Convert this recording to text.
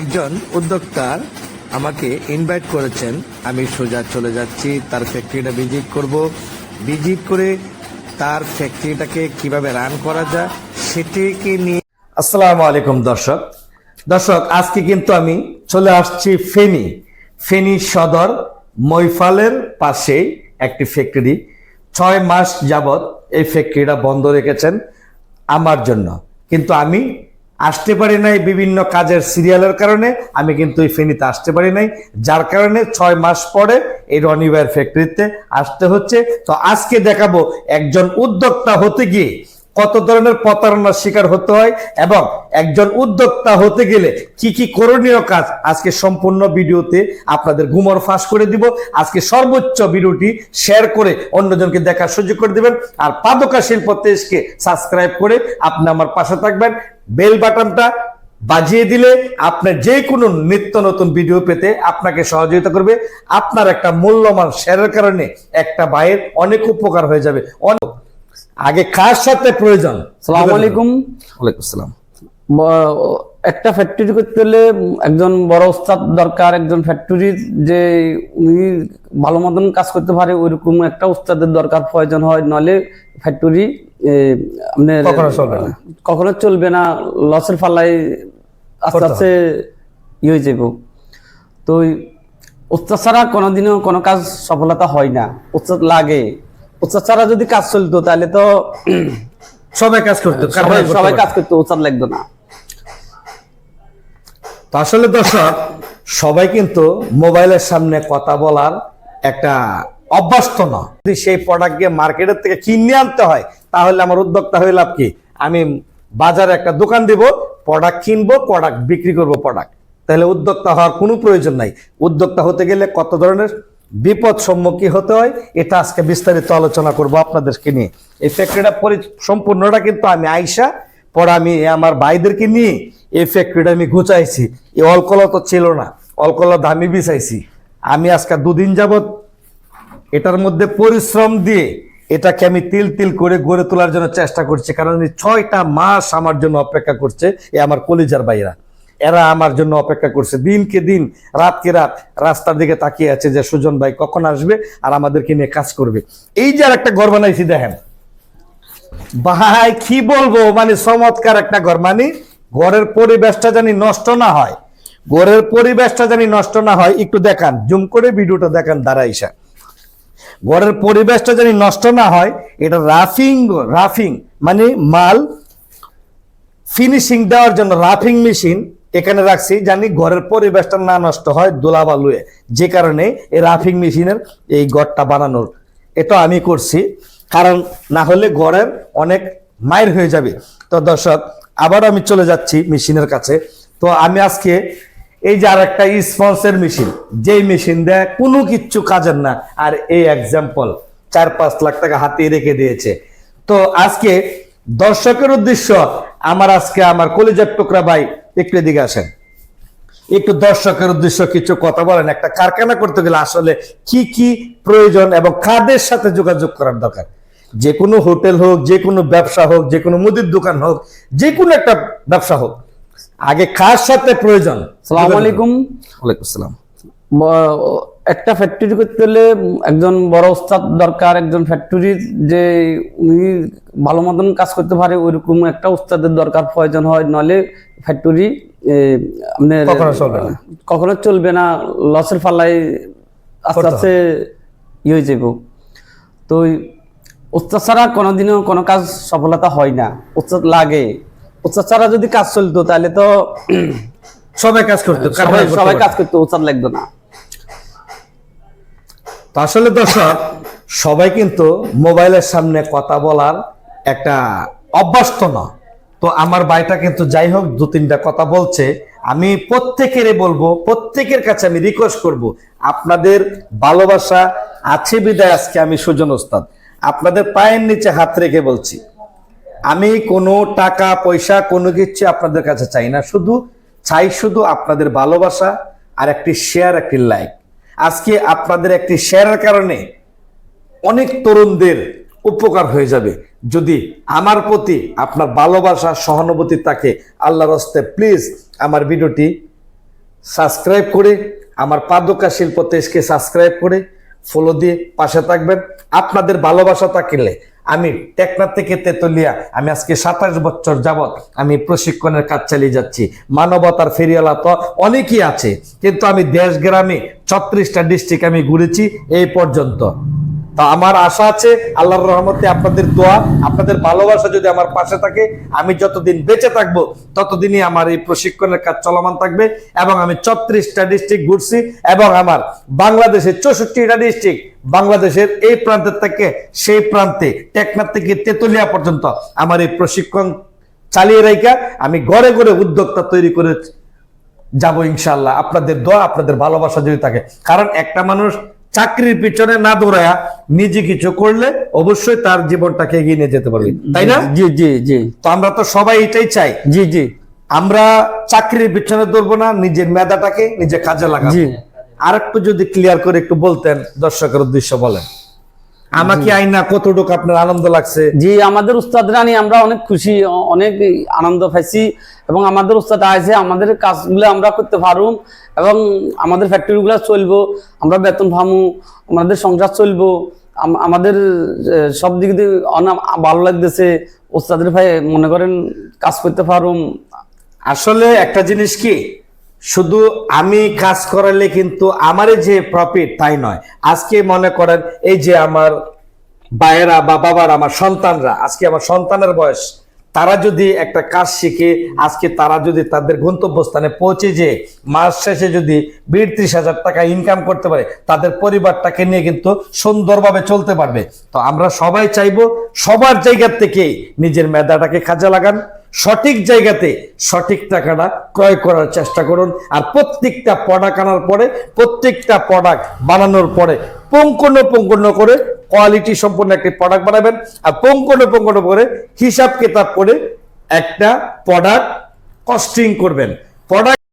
একজন উদ্যোক্তার আমাকে ইনভাইট করেছেন। আমি সোজা চলে যাচ্ছি, তার ফ্যাক্টরিটা ভিজিট করব। ভিজিট করে তার ফ্যাক্টরিটাকে কীভাবে রান করা যায়, সেটিকে নিয়ে আসসালামু আলাইকুম দর্শক। দর্শক, আজকে কিন্তু আমি চলে আসছি ফেনী। ফেনী সদর মৈফালের পাশেই একটি ফ্যাক্টরি ছয় মাস যাবত এই ফ্যাক্টরিটা বন্ধ রেখেছেন আমার জন্য। কিন্তু আমি আসতে পারি নাই বিভিন্ন কাজের সিরিয়ালের কারণে, আমি কিন্তু এই ফেনীতে আসতে পারি নাই। যার কারণে ছয় মাস পরে এই রনিবার ফ্যাক্টরিতে আসতে হচ্ছে। তো আজকে দেখাবো একজন উদ্যোক্তা হতে গিয়ে কত ধরনের প্রতারণার শিকার হতে হয় এবং একজন উদ্যোক্তা হতে গেলে কি কি করণীয় কাজ, আজকে সম্পূর্ণ ভিডিওতে আপনাদের গুমর ফাঁস করে দিব। আজকে সর্বোচ্চ ভিডিওটি শেয়ার করে অন্যজনকে দেখার সুযোগ করে দিবেন। আর পাদকা শিল্প তেজকে সাবস্ক্রাইব করে আপনি আমার পাশে থাকবেন। বেল বাটনটা বাজিয়ে দিলে আপনার যে কোনো নিত্য নতুন ভিডিও পেতে আপনাকে সহযোগিতা করবে। আপনার একটা মূল্যমান শেয়ারের কারণে একটা ভাইয়ের অনেক উপকার হয়ে যাবে। অনেক আগে কার সাথে প্রয়োজন? সালাম আলাইকুম। ওয়ালাইকুম আসসালাম। একটা ফ্যাক্টরি করতে হলে একজন বড় ওস্তাদ দরকার একজন ফ্যাক্টরির যে উনি ভালো মতন কাজ করতে পারে ওইরকম একটা ওস্তাদের দরকার প্রয়োজন হয় নলে ফ্যাক্টরি কখনো চলবে না। কখনো চলবে না লসের ফালায় আস্তে আস্তে ই হয়ে যাব তো ওস্তাদ ছাড়া কোনোদিনও কোনো কাজ সফলতা হয় না। ওস্তাদ লাগে। ছাড়া যদি কাজ চলতো তাহলে তো সবাই কাজ করতো সবাই। কাজ করতো লাগতো না। তো আসলে দর্শক সবাই কিন্তু মোবাইলের সামনে কথা বলার একটা অভ্যস্ত না। যদি সেই প্রোডাক্ট গিয়ে মার্কেটের থেকে কিনে আনতে হয় তাহলে আমার উদ্যোক্তা হয়ে লাভ কি? আমি বাজারে একটা দোকান দিব প্রোডাক্ট কিনবো প্রোডাক্ট বিক্রি করব প্রোডাক্ট তাহলে উদ্যোক্তা হওয়ার কোনো প্রয়োজন নাই। উদ্যোক্তা হতে গেলে কত ধরনের বিপদ সম্মুখীন হতে হয়। এটা আজকে বিস্তারিত আলোচনা করব আপনাদেরকে নিয়ে। এই ফ্যাক্টরিটা পরি সম্পূর্ণটা কিন্তু আমি আইসা, পরে আমি আমার ভাইদেরকে নিয়ে এই ফ্যাক্টরিটা আমি গুছাইছি এই অলকলা তো ছিল না, অলকলা দামি বিছাইছি। আমি আজকে দুদিন যাবত এটার মধ্যে পরিশ্রম দিয়ে এটাকে আমি তিল তিল করে গড়ে তোলার জন্য চেষ্টা করছি, কারণ ছয়টা মাস আমার জন্য অপেক্ষা করছে এ আমার কলিজার ভাইরা। এরা আমার জন্য অপেক্ষা করছে। দিনকে দিন, রাতকে রাত রাস্তার দিকে তাকিয়ে আছে যে, সুজন ভাই কখন আসবে আর আমাদেরকে নিয়ে কাজ করবে। এই যে আর একটা ঘর বানাইছি, দেখেন। ভাই, কি বলব? মানে চমৎকার একটা ঘর। মানে ঘরের পরিবেশটা জানি নষ্ট না হয়। ঘরের পরিবেশটা জানি নষ্ট না হয়। একটু দেখান, জুম করে ভিডিওটা দেখান দাঁড়াইসা ঘরের পরিবেশটা জানি নষ্ট না হয়, এটা রাফিং রাফিং মানে মাল ফিনিশিং দেওয়ার জন্য, রাফিং মেশিন এখানে রাখছি, জানি ঘরের পরিবেশটা না নষ্ট হয় দোলাবালুয়ে যে কারণে এই রাফিং মেশিনের এই ঘরটা বানানোর। এটা আমি করছি, কারণ না হলে ঘরের অনেক মায়ের হয়ে যাবে। তো দর্শক, আবার আমি চলে যাচ্ছি মেশিনের কাছে। তো আমি আজকে এই যে আর একটা স্পন্সের মেশিন, যেই মেশিন দেয় কোনো কিচ্ছু কাজের না। আর এই এক্সাম্পল চার পাঁচ লাখ টাকা হাতিয়ে রেখে দিয়েছে। তো আজকে দর্শকের উদ্দেশ্য আমার আজকে আমার কলিজার টুকরা ভাই একটু এদিকে আসেন। একটু দর্শকের উদ্দেশ্য কিছু কথা বলেন একটা কারখানা করতে গেলে আসলে কি কি প্রয়োজন এবং কাদের সাথে যোগাযোগ করার দরকার? যে কোনো হোটেল হোক যে কোনো ব্যবসা হোক যে কোনো মুদির দোকান হোক যে কোনো একটা ব্যবসা হোক আগে কার সাথে প্রয়োজন? সালাম আলাইকুম। ওয়ালাইকুম আসসালাম। একটা ফ্যাক্টরি করতে হলে একজন বড় ওস্তাদ দরকার একজন ফ্যাক্টরির যে উনি ভালো মতন কাজ করতে পারে ওইরকম একটা ওস্তাদের দরকার প্রয়োজন হয় নলে ফ্যাক্টরি আপনার কখনো চলবে না। লসের ফালায় আস্তে আস্তে ই হয়ে যাব তো ওই ওস্তাদ ছাড়া কোনোদিনও কোনো কাজ সফলতা হয় না ওস্তাদ লাগে ওস্তাদ ছাড়া যদি কাজ চলতো তাহলে তো সবাই কাজ করতো সবাই। কাজ করতো ওস্তাদ লাগতো না তো আসলে দর্শক, সবাই কিন্তু মোবাইলের সামনে কথা বলার একটা অভ্যস্ত না। তো আমার ভাইটা কিন্তু যাই হোক দু তিনটা কথা বলছে। আমি প্রত্যেকেরে বলব, প্রত্যেকের কাছে আমি রিকোয়েস্ট করব, আপনাদের ভালোবাসা আছে বিদায় আজকে আমি সুজন ওস্তাদ। আপনাদের পায়ের নিচে হাত রেখে বলছি, আমি কোনো টাকা, পয়সা, কোনো কিছু আপনাদের কাছে চাই না। শুধু চাই শুধু আপনাদের ভালোবাসা আর একটি শেয়ার একটি লাইক আজকে আপনাদের একটি শেয়ারের কারণে অনেক তরুণদের উপকার হয়ে যাবে। যদি আমার প্রতি আপনার ভালোবাসা, সহানুভূতি থাকে, আল্লাহর হস্তে প্লিজ আমার ভিডিওটি সাবস্ক্রাইব করে, আমার পাদুকা শিল্প তেজকে সাবস্ক্রাইব করে ফলো দিয়ে পাশে থাকবেন। আপনাদের ভালোবাসা থাকলে আমি টেকনার থেকে তেতুলিয়া, আমি আজকে সাতাশ বছর যাবৎ আমি প্রশিক্ষণের কাজ চালিয়ে যাচ্ছি। মানবতার ফেরিওয়ালা তো অনেকই আছে, কিন্তু আমি দেশ গ্রামে ছত্রিশটা ডিস্ট্রিক্ট আমি ঘুরেছি এই পর্যন্ত। তো আমার আশা আছে, আল্লাহর রহমতে আপনাদের দোয়া, আপনাদের ভালোবাসা যদি আমার পাশে থাকে, আমি যতদিন বেঁচে থাকব, ততদিনই আমার এই প্রশিক্ষণের কাজ চলমান থাকবে এবং আমি ছত্রিশটা ডিস্ট্রিক্ট ঘুরছি এবং আমার বাংলাদেশের চৌষট্টিটা ডিস্ট্রিক্ট বাংলাদেশের এই প্রান্তের থেকে সেই প্রান্তে টেকনার থেকে তেতুলিয়া পর্যন্ত আমার এই প্রশিক্ষণ চালিয়ে রাখা আমি গড়ে গড়ে উদ্যোক্তা তৈরি করে যাব ইনশাল্লাহ আপনাদের দোয়া, আপনাদের ভালোবাসা যদি থাকে। কারণ একটা মানুষ চাকরির পিছনে না দৌড়ায়া নিজে কিছু করলে অবশ্যই তার জীবনটাকে এগিয়ে নিয়ে যেতে পারবে। তাই না? জি জি জি। তো আমরা তো সবাই এটাই চাই। জি জি। আমরা চাকরির পিছনে দৌড়বো না নিজের মেধাটাকে নিজে কাজে লাগাবো। আরেকটু আর একটু যদি ক্লিয়ার করে একটু বলতেন দর্শকের উদ্দেশ্য বলেন। আমাকে আইনা কতটুকু আপনার আনন্দ লাগছে? জি আমাদের উস্তাদ রানী আমরা অনেক খুশি অনেক আনন্দ পাইছি এবং আমাদের উস্তাদ আছে আমাদের কাজগুলো আমরা করতে পারুম এবং আমাদের ফ্যাক্টরিগুলো চলবো আমরা বেতন পামু আমাদের সংসার চলবো আমাদের সব দিক দিয়ে অনেক ভালো লাগতেছে। উস্তাদের ভাই মনে করেন কাজ করতে পারুম। আসলে একটা জিনিস কি? শুধু আমি কাজ করালে কিন্তু আমার যে প্রফিট তাই নয়। আজকে মনে করেন এই যে আমার বায়েরা বা বাবার, আমার সন্তানরা, আজকে আমার সন্তানের বয়স, তারা যদি একটা কাজ শিখে, আজকে তারা যদি তাদের গন্তব্যস্থানে পৌঁছে যে, মাস শেষে যদি বিড়ত্রিশ হাজার টাকা ইনকাম করতে পারে, তাদের পরিবারটাকে নিয়ে কিন্তু সুন্দরভাবে চলতে পারবে। তো আমরা সবাই চাইব সবার জায়গার থেকে নিজের মেধাটাকে কাজে লাগান। সঠিক জায়গাতে সঠিক টাকাটা ক্রয় করার চেষ্টা করুন। আর প্রত্যেকটা প্রোডাক্ট আনার পরে, প্রত্যেকটা প্রোডাক্ট বানানোর পরে পঙ্কন পঙ্কন করে কোয়ালিটি সম্পূর্ণ একটি প্রোডাক্ট বানাবেন। আর পঙ্কন পঙ্কন করে হিসাব কেতাব করে একটা প্রোডাক্ট কস্টিং করবেন। প্রোডাক্ট